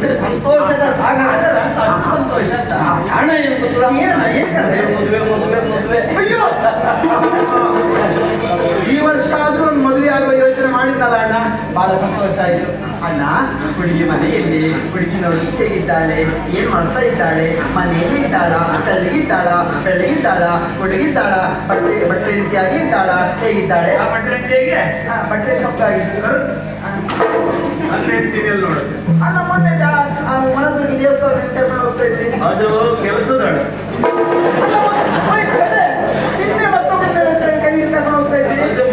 ಅಂದ್ರೆ ಸಂತೋಷದ ಸಾಗರ ಸಂತೋಷ ಅಂತ. ಹಣ ಎಂಬುದು ಏನಣ್ಣ, ಏನಣ್ಣ? ಮದುವೆ ಮದುವೆ ಮದುವೆ ಅಯ್ಯೋ! ಈ ವರ್ಷ ಆದ್ರೂ ಒಂದು ಮದುವೆ ಆಗುವ ಯೋಚನೆ ಮಾಡಿದ್ನಲ್ಲ ಅಣ್ಣ? ಬಹಳ ಸಂತೋಷ ಆಯ್ತು. ಅಣ್ಣ ಹುಡುಗಿ ಮನೆಯಲ್ಲಿ ಹುಡುಗಿನವರು ಹೇಗಿದ್ದಾಳೆ ಏನ್ ಮಾಡ್ತಾ ಇದ್ದಾಳೆ ಮನೆಯಲ್ಲಿ ಇದ್ದಾಳ ತಳ್ಳಗಿದ್ದಾಳ ಬೆಳ್ಳಗಿದ್ದಾಳ ಹುಡುಗಿದ್ದಾಳ ಬಟ್ಟೆ ಬಟ್ಟೆ ರೀತಿಯಾಗಿ ಇದ್ದಾಳ ಹೇಗಿದ್ದಾಳೆ? ಆ ಬಟ್ಟೆ ಹೇಗೆ? ನೋಡು. ಅಲ್ಲ ಮೊನ್ನೆ ಮನದುರ್ಗಿ ದೇವಸ್ಥಾನ ಹೋಗ್ತಾ ಇದ್ದೀನಿ ಅದು ಕೆಲಸದಳ ಅಲ್ಲ, ಮೊನ್ನೆ- ಮೊನ್ನೆ ನಿನ್ನೆ ಮತ್ತೊಬ್ಬರ ಕೈ ಕರ್ಕೊಂಡು ಹೋಗ್ತಾ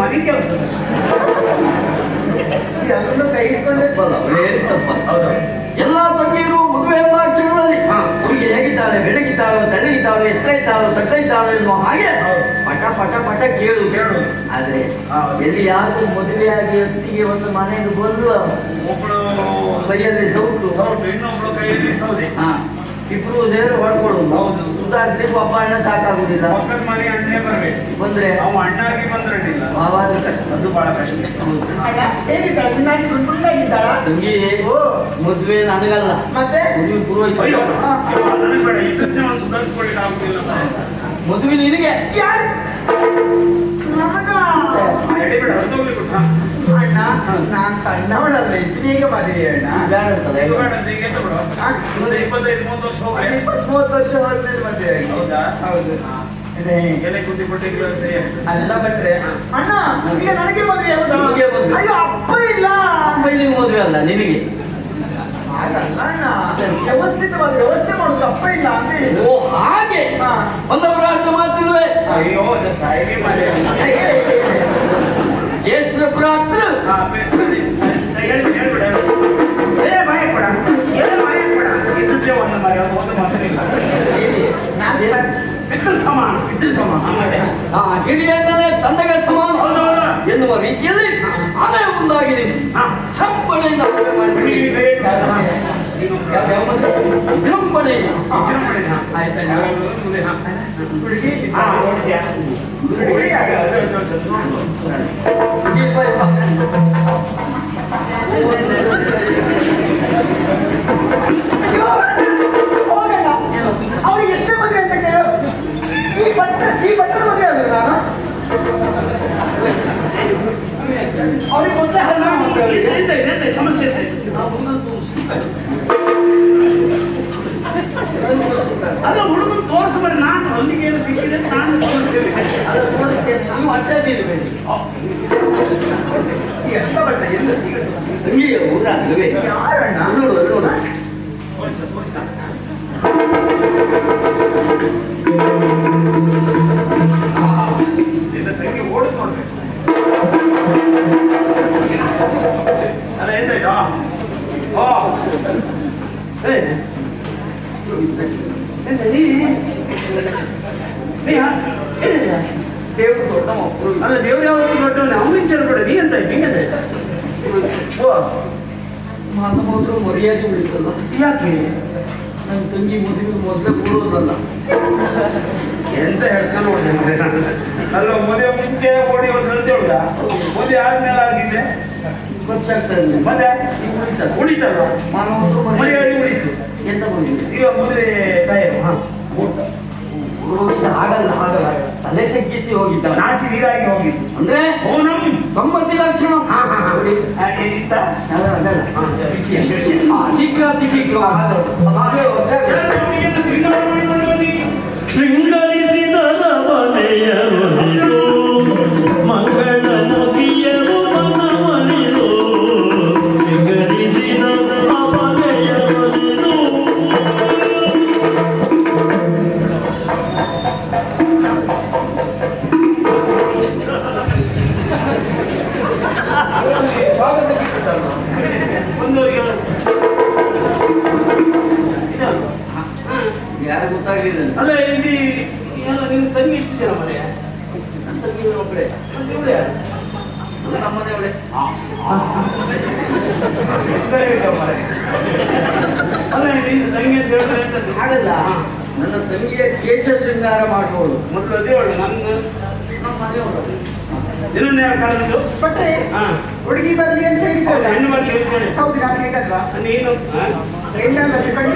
ಇದ್ರಿ ಅದು ಮನೆ ಕೆಲಸ ಅದನ್ನು ಕೈ ಇಟ್ಕೊಂಡೆ ತಪ್ಪ ಹೌದು ಎಲ್ಲಾ ತಂಗಿಯರು ಮದುವೆ ಎಲ್ಲ ಕ್ಷಣದಲ್ಲಿ ಹುಡುಗಿ ಹೇಗಿದ್ದಾಳೆ ಬೆಳಗಿದ್ದಾಳು ತಲೆಗಿದ್ದಾಳು ಎತ್ತ ಇದ್ದಾಳು ತಗ್ಗ ಇದ್ದಾಳು ಎನ್ನುವ ಹಾಗೆ. ಪಟ ಪಟ ಪಟ ಕೇಳು ಕೇಳು. ಆದ್ರೆ. ಎಲ್ಲಿ ಯಾರು ಮದುವೆಯಾಗಿ ಹೊತ್ತಿಗೆ ಒಂದು ಮನೆಗೆ ಬಂದು ಒಬ್ಳು ಕೈಯಲ್ಲಿ ಸೌಟು ಸೌಟು ಇನ್ನೊಬ್ಳು ಕೈಯಲ್ಲಿ ಸೌದೆ ಹಾ ಇಬ್ರು ಸೇರಿ ಹೊಡ್ಕೊಳ್ಳೋದು ಹೌದು. ಉದಾಹರಣೆ ಪಾಪ ಅಣ್ಣ ಸಾಕಾಗುದಿಲ್ಲ. ಮಕ್ಕಳ ಮನೆ ಅಣ್ಣೆ ಬರ್ಬೇಕು. ಬಂದ್ರೆ? ಅವ ಅಣ್ಣಾಗಿ ಬಂದ್ರಡ್ಡಿಲ್ಲ ಭಾವಾದ ಕಷ್ಟ. ಅದು ಬಹಳ ಕಷ್ಟ. ತಂಗಿ ಓ. ಮದುವೆ ನನಗಲ್ಲ. ಮತ್ತೆ? ಮದುವೆ ಪುರೋಹಿತ ಸುಧಾರಿಸ್ಕೊಳ್ಳಿಕ್ಕೆ ಆಗುದಿಲ್ಲ. ಮದುವೆ ನಿನಗೆ? ಬೇಡ ಬಿಟ್ಟ ಅಣ್ಣ ನಾನ್ ಸಣ್ಣವಳಲ್ಲ ಇಷ್ಟು ಬೇಗ ಮದುವೆ ಅಣ್ಣ. ಇಪ್ಪತ್ತೈದು ಮೂವತ್ತು ವರ್ಷ ಹೋಗ್ಲಿ. ಇಪ್ಪತ್ಮೂವತ್ತು ವರ್ಷ ಹೋದ್ಮೇಲೆ ಮದುವೆ ಆಗಿ ಹೌದಾ? ಹೌದು. ಎಲೆ ಕುಂದಿ ಕೊಟ್ಟಿಗೆ ಸರಿ ಅಲ್ಲ ಬಟ್ರೆ ಅಣ್ಣ ಈಗ ನನಗೆ ಮದುವೆ. ಅಯ್ಯೋ ಅಪ್ಪ ಇಲ್ಲ. ಅಪ್ಪಯ್ಯನಿಗೆ ಮದುವೆ ಅಲ್ಲ ನಿನಗೆ. ಹಾಗಲ್ಲ ಅಣ್ಣ. ವ್ಯವಸ್ಥಿತವಾಗಿ ವ್ಯವಸ್ಥೆ ಮಾಡೋದು ತಪ್ಪ ಇಲ್ಲ ಅಂತ ಹೇಳೋ ಓ ಹಾಗೆ. ಒಂದೊಬ್ಬರು ಒಂದವರಾಟ ಮಾತಿಲ್ವೇ? ಅಯ್ಯೋ ಅದು ಸಾಯಿಗೆ ಮಾಡಿ ಜ್ಯೇಷ್ಠ ಪ್ರಾತ್ರ ಹಿರಿಯಣ್ಣನೇ ತಂದೆಗೆ ಸಮಾನ. ಎನ್ನುವ ರೀತಿಯಲ್ಲಿ ಅದೇ ಒಂದಾಗಿದೆ. ಚಪ್ಪಳೆಯಿಂದ ಮದುವೆ ಮಾಡಿ ವಿಜೃಂಭಣೆಯಿಂದ ಹುಡುಗಿ ದೀಪ ಇಪ್ಪ. ಅವ್ರಿಗೆ ಎಷ್ಟೇ ಮದುವೆ ಅಂತ ಕೇಳು ಈ ಬಟ್ಟ ಈ ಬಟ್ಟೆ ಮದುವೆ ಆಗುದು ನಾನು ಅವ್ರಿಗೆ ಮೊದಲೇ ಹಲ್ಲ ಮಾಡ್ತೆ ಅವ್ರಿಗೆ. ಸಮಸ್ಯೆ ನಾವು ಮುಂದಂತೂ ಸಿಗ್ತೇವೆ. ಅಲ್ಲ ಹುಡುಗರು ತೋರಿಸ್ಬಾರಿ ನಾನು ಅಲ್ಲಿಗೆ ಏನು ಸಿಕ್ಕಿದೆ ನಾನು ಸಮಸ್ಯೆ ಇಲ್ಲ. ಅದು ನೋಡಲಿಕ್ಕೆ ನೀವು ಅಡ್ಡದಿರಬೇಡಿ இல்லையே ஊரா அதுவே உள்ளூர் வருவா என்ன தங்கி ஓடுத்தோடு அதை ஏதாயிட்டா ஓ ஏய் என்ன நீ ஏய் ஏய் ದೇವರು ದೊಡ್ಡ ಅಲ್ಲ ದೇವ್ರು ಯಾವತ್ತು ದೊಡ್ಡವನೇ ಅವನು ವಿಚಾರ ಬೇಡ ನೀ ಎಂತ ಹಿಂಗದೆ ಮಾತು ಮರ್ಯಾದೆ ಉಳಿತಲ್ಲ? ಯಾಕೆ? ನನ್ನ ತಂಗಿ ಮದುವೆ ಮೊದಲೇ ಕೊಡೋದಲ್ಲ. ಎಂತ ಹೇಳ್ತಾನೆ ನೋಡಿ ಅಲ್ಲ ಮದುವೆ ಮುಂಚೆ ಓಡಿ ಹೋದ್ರು ಅಂತ ಹೇಳ್ದ? ಮದುವೆ ಆದ್ಮೇಲೆ ನಿಮ್ಗೆ. ಮತ್ತೆ? ಉಳಿತಲ್ಲ? ಮಾನವರು ಮರ್ಯಾದೆ ಉಳಿತು. ಎಂತ ಮದುವೆ ಈಗ ಮದುವೆ ತಯಾರು ಹಾ. ಆಗಲ್ಲ ಆಗಲ್ಲ ತಲೆ ತಗ್ಗಿಸಿ ಹೋಗಿದ್ದ ನಾಚಿ ನೀರಾಗಿ ಹೋಗಿದ್ದು. ಅಂದ್ರೆ ಓನಂ ಸಂಬಂಧಿ ಲಕ್ಷಣ. ಶೀಘ್ರ ಶೀಘ್ರ. ಹಾ ಅಲ್ಲ ಇದು ಎಲ್ಲ ನಿನ್ನ ತಂಗಿ ಎಷ್ಟು ಜನ ಮನೆಯ ನನ್ನ ತಂಗಿ ಒಬ್ಬಳೆ ಇವಳೆ ನಮ್ಮನೆ ಅವಳೆ ಅಲ್ಲ ನಿನ್ನ ತಂಗಿ ಅಂತ ಹೇಳ್ತಾರೆ ಅಂತ ನನ್ನ ತಂಗಿಯ ಕೇಶ ಶೃಂಗಾರ ಮಾಡ್ಬೋದು. ಮತ್ತು ಅವಳು ನನ್ನ ನಮ್ಮ ಮನೆಯವಳು ಇದನ್ನ ಯಾರು ಕಳೆದು ಬಟ್ರೆ ಹುಡುಗಿ ಬರ್ಲಿ ಅಂತ ಹೇಳಿದ್ರಲ್ಲ ಹೆಣ್ಣು ಬರ್ಲಿ ಹೌದು ನಾನು ಹೇಗಲ್ವಾ ನೀನು? ಗಂಡ ಕಂಡು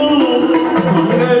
Yeah.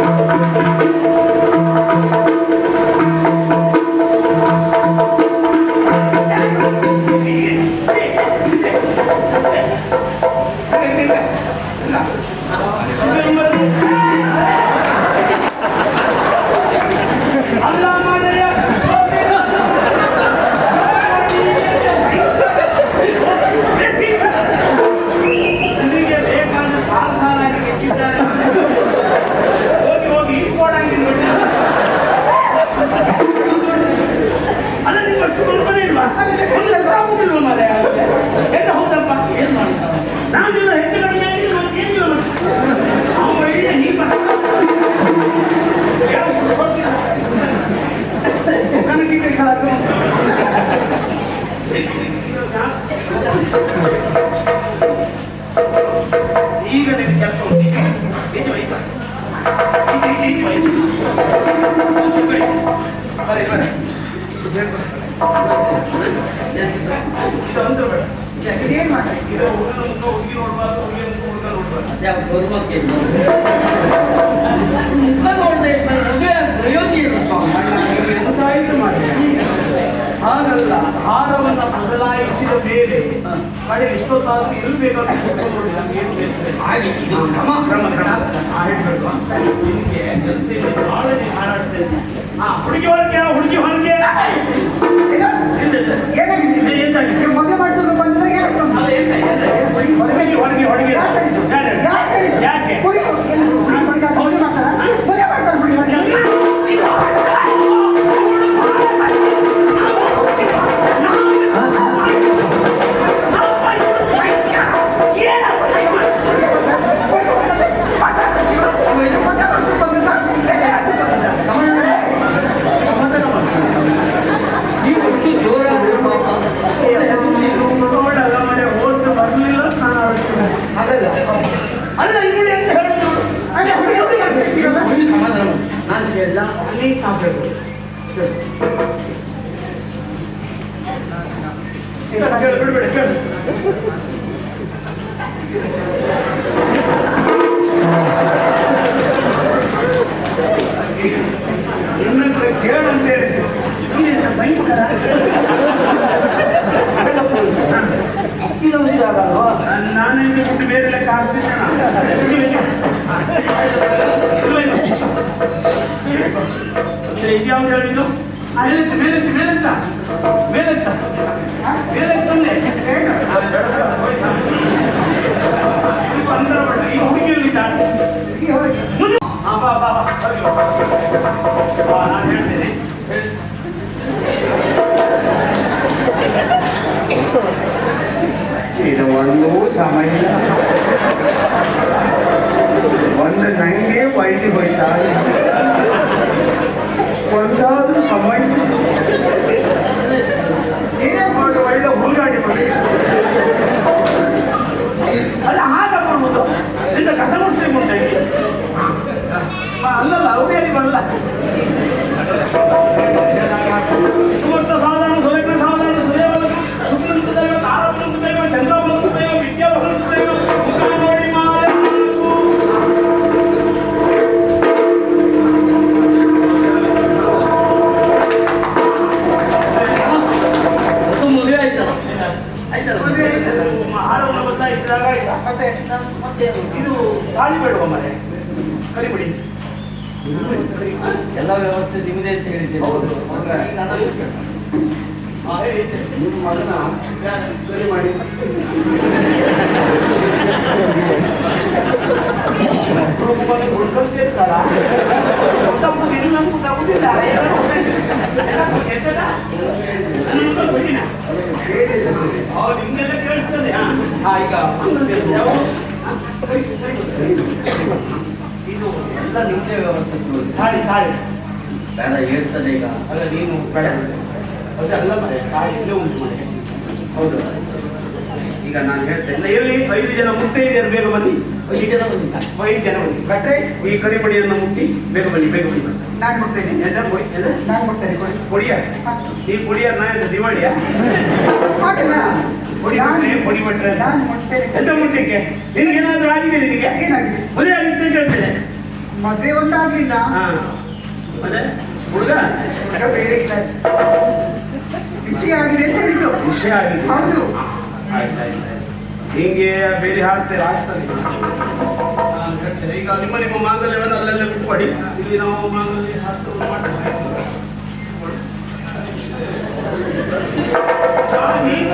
Allah. ಎಷ್ಟೊತ್ತಾದ್ರೂ ಇರಬೇಕಾದ್ರೆ ಕೂತ್ಕೊಂಡು ನಮ್ಗೆ ಏನು ಬೇಸರ ಹಾಗೆ ಇದು ಕ್ರಮ ಕ್ರಮ ಹೇಳ್ಬೇಕು ಅಂತ ನಿಮಗೆ ಜಲಸಿ ಆಳನೆ ಹಾರಾಡ್ತಾ ಇದ್ದೀನಿ ಹಾ ಹುಡುಗಿ ಹೊರಗೆ ಹುಡುಗಿ ಹೊರಗೆ ಹೊರಗೆ ಹೊರಗೆ ಯಾಕೆ? எல்லாம் ஒரே சாப்பிடுவோம். என்ன கேடு அந்த ನಾನು ಇಲ್ಲಿ ಬಿಟ್ಟು ಬೇರೆ ಲೆಕ್ಕ ಆಗ್ತಿದ್ದೆ ಇದ್ಯಾವ್ದು ಹೇಳಿದ್ದು ಅಲ್ಲಿತ್ತು ಮೇಲೆತ್ತು ಮೇಲೆತ್ತ ಮೇಲೆತ್ತ ಮೇಲೆತ್ತಂದೆ ಸಂದರ್ಭ ಈ ಹುಡುಗಿಯಲ್ಲಿದ್ದಾಳೆ ನಾನು ಹೇಳ್ತೇನೆ ಇದು ಒಂದು ಸಮಯ ಒಂದು ನಂಗೆ ವೈದ್ಯ ಹೋಯ್ತಾ সময় ತಾಳಿ ಬೇಡುವ ಮನೆ. ಕರಿಬಿಡಿ. ಎಲ್ಲ ವ್ಯವಸ್ಥೆ ನಿಮ್ಮದೇ ಅಂತ ಹೇಳಿದ್ದೀರಿ. ಹೌದು. ಈಗ ನಾನು ಹಾ, ಹೇಳಿ. ನಿಮ್ಮ ಮಗನ ಸರಿ ಮಾಡಿ. ಉಳ್ಕೊಂತಿರ್ತಾರ ತಪ್ಪುದಿಲ್ಲ ನಿಮ್ಗೆಲ್ಲ ಕೇಳಿಸ್ತದೆ ಹಾ. ಈಗ? ಇದು ಎಲ್ಲ ನಿಮ್ಮದೇ. ತಾಳಿ ತಾಳಿ. ಬೇಡ ಹೇಳ್ತದೆ ಈಗ. ಅಲ್ಲ ನೀನು ಬೇಡ. ಅದಲ್ಲ ಮನೆ ತಾಳಿ ಇಲ್ಲೇ ಉಂಟು ಮನೆ ಹೌದು. ಈಗ ನಾನು ಹೇಳ್ತೇನೆ. ಎಲ್ಲಿ ಐದು ಜನ ಮುತ್ತೈದೆಯರು ಬೇಗ ಬನ್ನಿ. ಐದು ಜನ ಬನ್ನಿ ಐದು ಜನ ಬನ್ನಿ. ಭಟ್ರೆ ಈ ಕರಿಮಡಿಯನ್ನು ಮುಟ್ಟಿ ಬೇಗ ಬನ್ನಿ ಬೇಗ ಬನ್ನಿ. ನಾನು ಕೊಡ್ತೇನೆ ಎಲ್ಲ ಕೊಡಿ ಎಲ್ಲ ನಾನು ಕೊಡ್ತೇನೆ ಕೊಡಿ. ಕೊಡಿಯ? ಈ ಕುಡಿಯ ನಾ ಎಂತ ದಿವಾಳಿಯ? ಹಾಗಲ್ಲ ಕೊಡಿ ಬಿಟ್ರೆ ಕೊಡಿ ಬಿಟ್ರೆ ಅಂತ. ನಾನು ಮುಟ್ತೇನೆ ಎಂತ ಮುಟ್ಟಿಕ್ಕೆ ನಿನಗೇನಾದ್ರೂ ಆಗಿದೆ ನಿನಗೆ? ಮದುವೆ ಆಗಿತ್ತು ಅಂತ ಹೇಳ್ತೇನೆ ಮದುವೆ ಒಂದಾಗ್ಲಿಲ್ಲ ಹಾ. ಮತ್ತೆ? ಹುಡುಗ? ಬೇರೆ ಇದ್ದಾರೆ. ವಿಷಯ ಆಗಿದೆ ಅಂತ ಹೇಳಿದ್ದು. ವಿಷಯ ಆಗಿದೆ. ಹೌದು. ಹಿಂಗೆ ಬೇರೆ ಹಾಡ್ತೇವೆ ಆಗ್ತದೆ. ಈಗ ನಿಮ್ಮ ನಿಮ್ಮ ಮಾಂಗಲ್ಯವನ್ನು ಅಲ್ಲೆಲ್ಲ ಬಿಟ್ಕೊಡಿ ಇಲ್ಲಿ ನಾವು ಮಾಂಗಲ್ಯ ಶಾಸ್ತ್ರವನ್ನು ಮಾಡ್ತೇವೆ. ನೀನು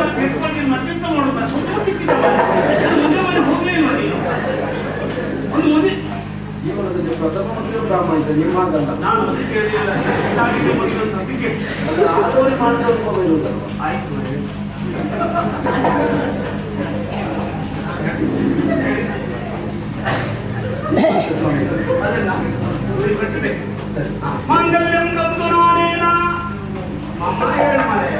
ತಿಳ್ಕೊಂಡು ಮತ್ತೆಂತ ಮಾಡುತ್ತ ಸುಮ್ಮನೆ ಬಿಟ್ಟಿದ್ದ ಮುಂದೆ ಮನೆ ಹೋಗ್ಲೇ ಇಲ್ಲ ನೀನು ಒಂದು ಮುಂದೆ ಜೀವನದಲ್ಲಿ ಪ್ರಥಮ ಮದುವೆ ಬ್ರಾಹ್ಮಣ ಇದು ನಿಮ್ಮ ಮಾತಲ್ಲ ನಾನು ಅದಕ್ಕೆ ಹೇಳಿಲ್ಲ ಏನಾಗಿದೆ ಮದುವೆ ಅಂತ ಅದಕ್ಕೆ ಅದು ಆದವರೇ ಮಾಡಿದ್ರೆ ಒಪ್ಕೊಂಡು ಇರುವುದಲ್ವ? ಆಯ್ತು ಮನೆ. ಅದನ್ನ ನೀವು ಕಟ್ಟಬೇಕು. ಮಾಂಗಲ್ಯಂ ತಂತು ನಾನೇನ ಮಮ್ಮ ಹೇಳು ಮಾರಾಯ.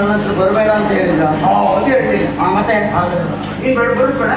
ನನ್ನ ಹತ್ರ ಬರಬೇಡ ಅಂತ ಹೇಳಿದ ಅದು ಹೇಳ್ತೀನಿ ಮತ್ತೆ ಬರ್ಬೇಡ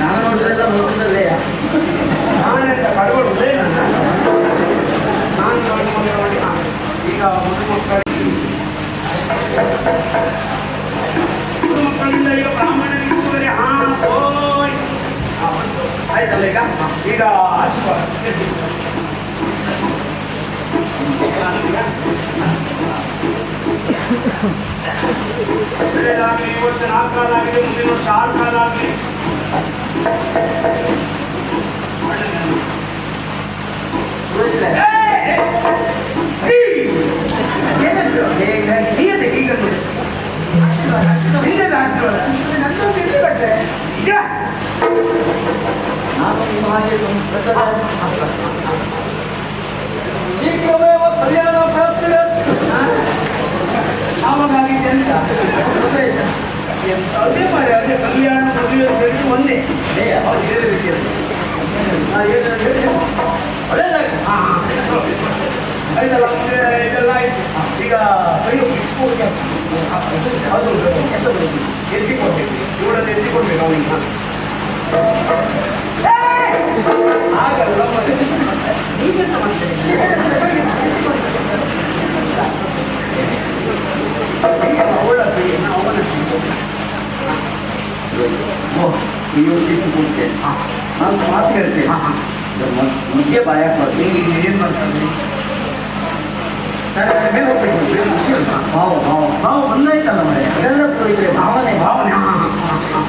ನಾನು ನೋಡಿದ್ರೆಲ್ಲ ನೋಡಿದ್ರಲ್ಲೇ ನಾನೆಂತ ಕಡ್ಗೊಳ್ಳುದೇ ನನ್ನ ನಾನು ನೋಡಿ ಮದುವೆ ಮಾಡಿ ಹಾ, ಈಗ ಮಗು ಮಕ್ಕಳಿಗೆ ಮಗು ಮಕ್ಕಳಿಂದ ಈಗ ಬ್ರಾಹ್ಮಣರಿಗೆ ಉಡುಗೊರೆ ಹಾ ಓಯ್ ಹಾ, ಬಂತು. ಆಯ್ತಲ್ಲ ಈಗ ಈಗ ಆಶೀರ್ವಾದ ಒಳ್ಳೆಯದಾಗಲಿ ಈ ವರ್ಷ ನಾಲ್ಕು ಕಾಲ ಆಗಿದೆ ಮುಂದಿನ ವರ್ಷ ಆರು ಕಾಲ ಆಗಲಿ ನಾನು ನಿಮ್ಮ ಹಾಗೆ ಶೀಘ್ರಮೇವ ಪ್ರಾಪ್ತಿ ಆವಾಗಾಗಿದೆ ಅಂತ ಅದೇ ಮಾರೆ, ಅದೇ ಕಲ್ಯಾಣ ಮದುವೆ ಹೇಳಿದ್ದು ಒಂದೇ. ಅವ್ರು ಬೇರೆ ರೀತಿಯಲ್ಲಿ. ಆಯ್ತಲ್ಲ ಇದೆಲ್ಲ ಆಯ್ತು. ಈಗ ಅದು ಎಂತದು ಎತ್ತಿ ಕೊಡ್ಬೇಕು ಇವಳನ್ನು ಎತ್ತಿ ಕೊಡ್ಬೇಕು ಅವನಿಗೆ ಆಗಲ್ಲ ಮತ್ತೆ ನೀವೆಂತ ಮಾಡ್ತೀರಿ ಅವಳ ಅವನ ಯೋಚಿಸಿ ಕೊಡ್ತೇನೆ ನಾನು ಮಾತು ಹೇಳ್ತೇನೆ ಇದು ಮ- ಮುಖ್ಯ ಬಾಯಕ್ ಬರ್ತೀನಿ ಈಗ ಏನು ಮಾಡ್ತಾನೆ ನಾನು ಮೇಲೆ ಹೋಗ್ಬೇಕು ಬೇರೆ ವಿಷಯ ಇಲ್ಲ. ಭಾವ ಭಾವ ಭಾವ ಬಂದಾಯ್ತಲ್ಲ ಮರೆ ಅದೆಲ್ಲ ಪುರೋಹಿತರೆ ಭಾವನೆ ಭಾವನೆ ಹಾ, ಹಾ, ಹಾ,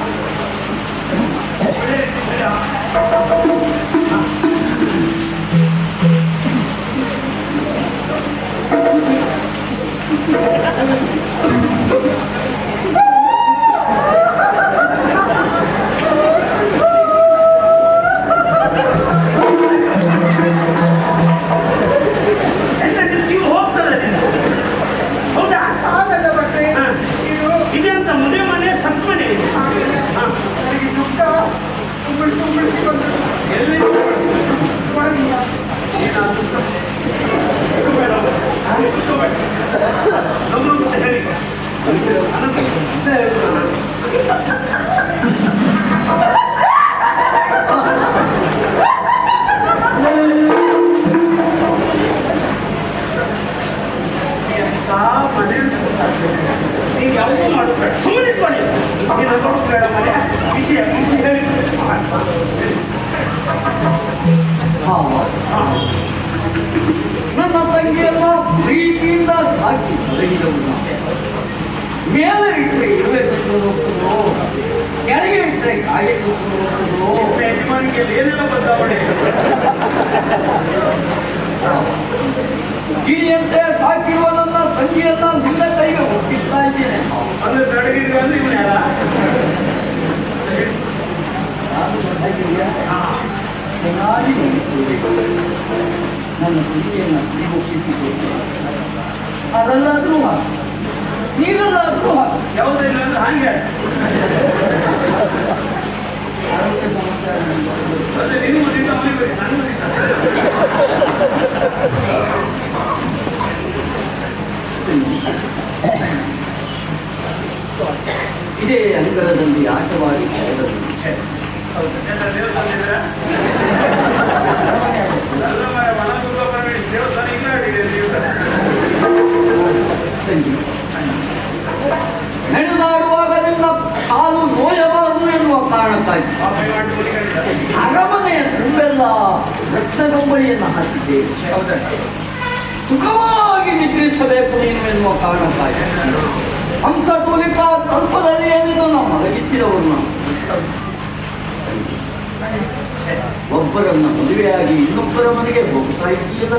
ಮೇಲೆ ಇಟ್ಟರೆ ಕೆಳಗೆ ಇಟ್ಟರೆ ಕಾಗೆ ಹೋಗ್ತದೋ ಯಜಮಾನಿಗೆ ಏನೆಲ್ಲ ಬದಲಾವಣೆ ಗಿಳಿಯಂತೆ ಸಾಕಿರುವ ನನ್ನ ತಂಗಿಯನ್ನ ನಿನ್ನ ಕೈಗೆ ಒಪ್ಪಿಸ್ತಾ ಇದ್ದೇನೆ ಅಂದ್ರೆ ಹಾ. ಚೆನ್ನಾಗಿ. ನನ್ನ ಪ್ರೀತಿಯನ್ನು ಒಪ್ಪಿಸಿಕೊಡ್ತೇನೆ ಅದಲ್ಲಾದ್ರೂ ಹಾಕು. ನೀರಲ್ಲಾದ್ರೂ ಹಾಕು. ಯಾವುದೇ ಇಲ್ಲ ಅಂದ್ರೆ ಹಂಗೆ ಇದೇ ಅಂಗಳದಲ್ಲಿ ಆಟವಾಗಿ ಹೌದು. ದೇವಸ್ಥಾನ ನಡೆದಾಡುವಾಗ ನಿಮ್ಮ ಕಾಲು ನೋಯಬಾರದು ಎನ್ನುವ ಕಾರಣಕ್ಕಾಗಿ ಅರಮನೆಯ ತುಂಬೆಲ್ಲ ರಕ್ತಗಂಬಳಿಯನ್ನು ಹಾಕಿದ್ದೇವೆ ಸುಖವಾಗಿ ನಿದ್ರಿಸಬೇಕು ನೀನು ಎನ್ನುವ ಕಾರಣಕ್ಕಾಗಿ. ಹಂಸ ತೂಲಿಕ ತಲ್ಪದಲ್ಲಿಯೇ ನಿನ್ನನ್ನು ಮಲಗಿಸಿದವರು ನಾವು. ಒಬ್ಬರನ್ನ ಮದುವೆಯಾಗಿ ಇನ್ನೊಬ್ಬರ ಮನೆಗೆ ಹೋಗ್ತಾ ಇದೆಯಲ್ಲ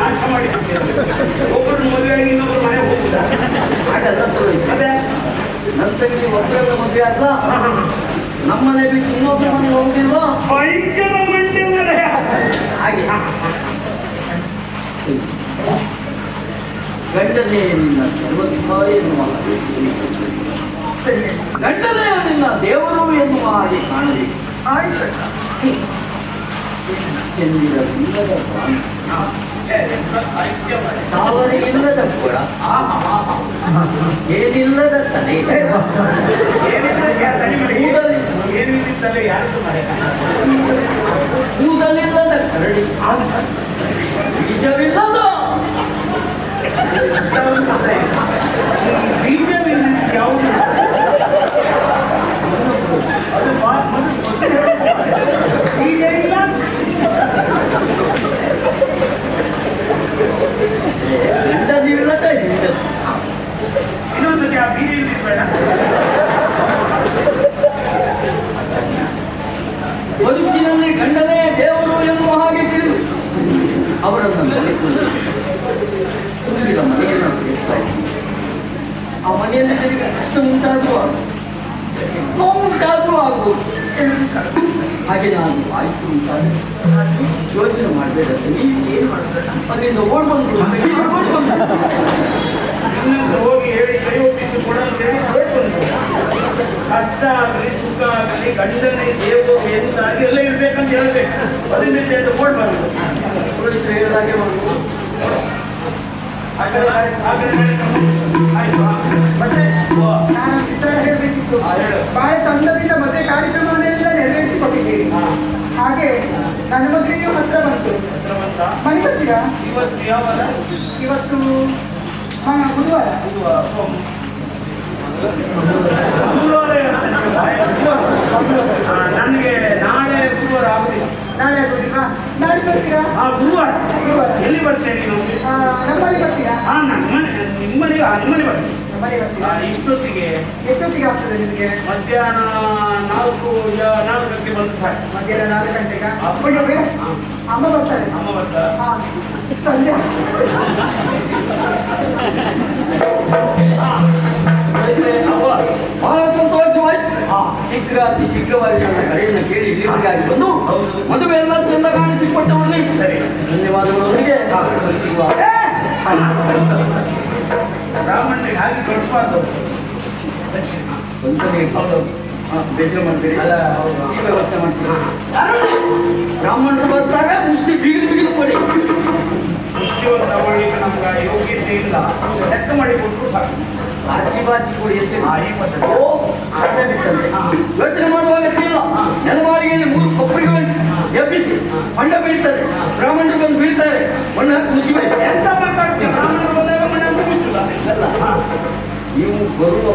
ನಾಶ ಮಾಡಿ ಒಬ್ಬರನ್ನು ಮದುವೆಯಾಗಿ ಇನ್ನೊಬ್ಬರ ಮನೆ ಹೋಗುದಾ? ಹಾಗಲ್ಲ ತಂಗಿ ಒಬ್ಬರನ್ನ ಮದುವೆ ಅಲ್ಲ. ನಮ್ಮನೆ ಬಿಟ್ಟು ಇನ್ನೊಬ್ಬರ ಮನೆ ಮನೆಯ ಹಾಗೆ. ಗಂಡನೇ ನಿನ್ನ ಸರ್ವಸ್ವ ಎನ್ನುವ ಹಾಗೆ ಗಂಡನೇ ನಿನ್ನ ದೇವರು ಎನ್ನುವ ಹಾಗೆ ಕಾಣಬೇಕು. ಸಾವರಿ ಇಲ್ಲದ ಕೂಡ ಆ ಆಹಾ. ಏನಿಲ್ಲದ ತಲೆ ಕೂದಲಿಲ್ಲದ ಕರಡಿ ಬೀಜವಿಲ್ಲದ ಬೀಜವಿಲ್ಲ ಯಾವುದು ಅದು ಬಾ- ಮೊದಲು ಹೇಳಬೇಕಿತ್ತು. ಬಹಳ ತಂದದಿಂದ ಮದುವೆ ಕಾರ್ಯಕ್ರಮವನ್ನೆಲ್ಲ ನೆರವೇರಿಸಿಕೊಟ್ಟಿದ್ದೀರಿ ಹಾ. ಹಾಗೆ, ನನ್ನ ಮಗನಿಗೆ ಹತ್ರ ಬಂತು? ಮನೆ ಬರ್ತೀರಾ ಇವತ್ತು ಇವತ್ತು ಹಾ ಗುರುವಾರ. ಗುರುವಾರ ನನಗೆ ನಾಳೆ ಗುರುವಾರ ಆಗುದಿಲ್ಲ ನಾಳೆ ಆಗೋದಿಲ್ವಾ ನಾಳೆ ಬರ್ತೀರಾ? ಆ ಗುರುವಾರ. ಗುರುವಾರ. ಎಲ್ಲಿ ಬರ್ತೇನೆ ನೀವು? ಆ, ನಮ್ಮನೆ ಬರ್ತೀರಾ? ಆ ನಮ್ಮ ಮನೆ ನಿಮ್ಮನೆ ಆ, ನಿಮ್ಮನೆ ಬರ್ತೇನೆ ನಮ್ಮನೆ ಆ, ಬರ್ತೀರಾ ಇಷ್ಟೊತ್ತಿಗೆ. ಎಷ್ಟೊತ್ತಿಗೆ ಆಗ್ತದೆ ನಿಮಗೆ? ಮಧ್ಯಾಹ್ನ ನಾಲ್ಕು ಯ- ನಾಲ್ಕಕ್ಕೆ ಬಂದು ಸಾಕು. ಮಧ್ಯಾಹ್ನ ನಾಲ್ಕು ಗಂಟೆಗ? ಅಪ್ಪ. ಅಯ್ಯೋ ಬೇಡ. ಹಾ. ಅಮ್ಮ ಬರ್ತಾರೆ. ಅಮ್ಮ ಬರ್ತಾ? ಹಾ. ಸಂಜೆ. ಶೀಘ್ರಾತಿ ಶೀಘ್ರವಾಗಿ ನನ್ನ ಕರೆಯನ್ನು ಕೇಳಿ ಇಲ್ಲಿವರೆಗಾಗಿ ಬಂದು ಮದುವೆ ಎಲ್ಲ ಚಂದ ಕಾಣಿಸಿಕೊಟ್ಟವರು ನೀವು ಸರಿ ಧನ್ಯವಾದಗಳು ಅವರಿಗೆ ಬ್ರಾಹ್ಮಣರಿಗೆ ಹಾಗೆ ಕಳಿಸ್ಬಾರ್ದು ಒಂದ್ಸಲಿ ಹಾ, ಬೇಜಾರು ಮಾಡ್ತೀರಿ ಅಲ್ಲ ಈ ವ್ಯವಸ್ಥೆ ಮಾಡ್ತೀರಿ ಬ್ರಾಹ್ಮಣರು ಬರ್ತಾರೆ ಮುಷ್ಟಿ ಬಿಗಿದು ಬಿಗಿದು ಕೊಡಿ. ಮುಖ್ಯವಂತ ಮಾಡಲಿಕ್ಕೆ ನಮ್ಗೆ ಯೋಗ್ಯತೆ ಇಲ್ಲ. ಲೆಕ್ಕ ಮಾಡಿ ಕೊಟ್ಟರು ಸಾಕು. ಆಚಿ ಬಾಚಿ ಕೊಡಿ ಪದ್ಧತಿ. ಓ ಅಡ್ಡ ಬಿಟ್ಟಂತೆ ಯೋಚನೆ ಮಾಡುವಾಗ ಇಲ್ಲ ನೆಲಮಾಳಿಗೆಯಲ್ಲಿ ಮೂರು ಕೊಪ್ಪರಿಗಳು ಎಬ್ಬಿಸಿ ಮಂಡ ಬೀಳ್ತದೆ ಬ್ರಾಹ್ಮಣರು ಬಂದು ಬೀಳ್ತಾರೆ ಮಣ್ಣು ಹಾಕಿ ಮುಚ್ಚಿಬೇಕು ಎಂತ ಮಾತಾಡ್ತೀವಿ ಬ್ರಾಹ್ಮಣರು ಬಂದಾಗ ಮನೆ ಅಂತ ಮುಚ್ಚುಲ್ಲ ಅಲ್ಲ ಹಾ ನೀವು ಬರುವ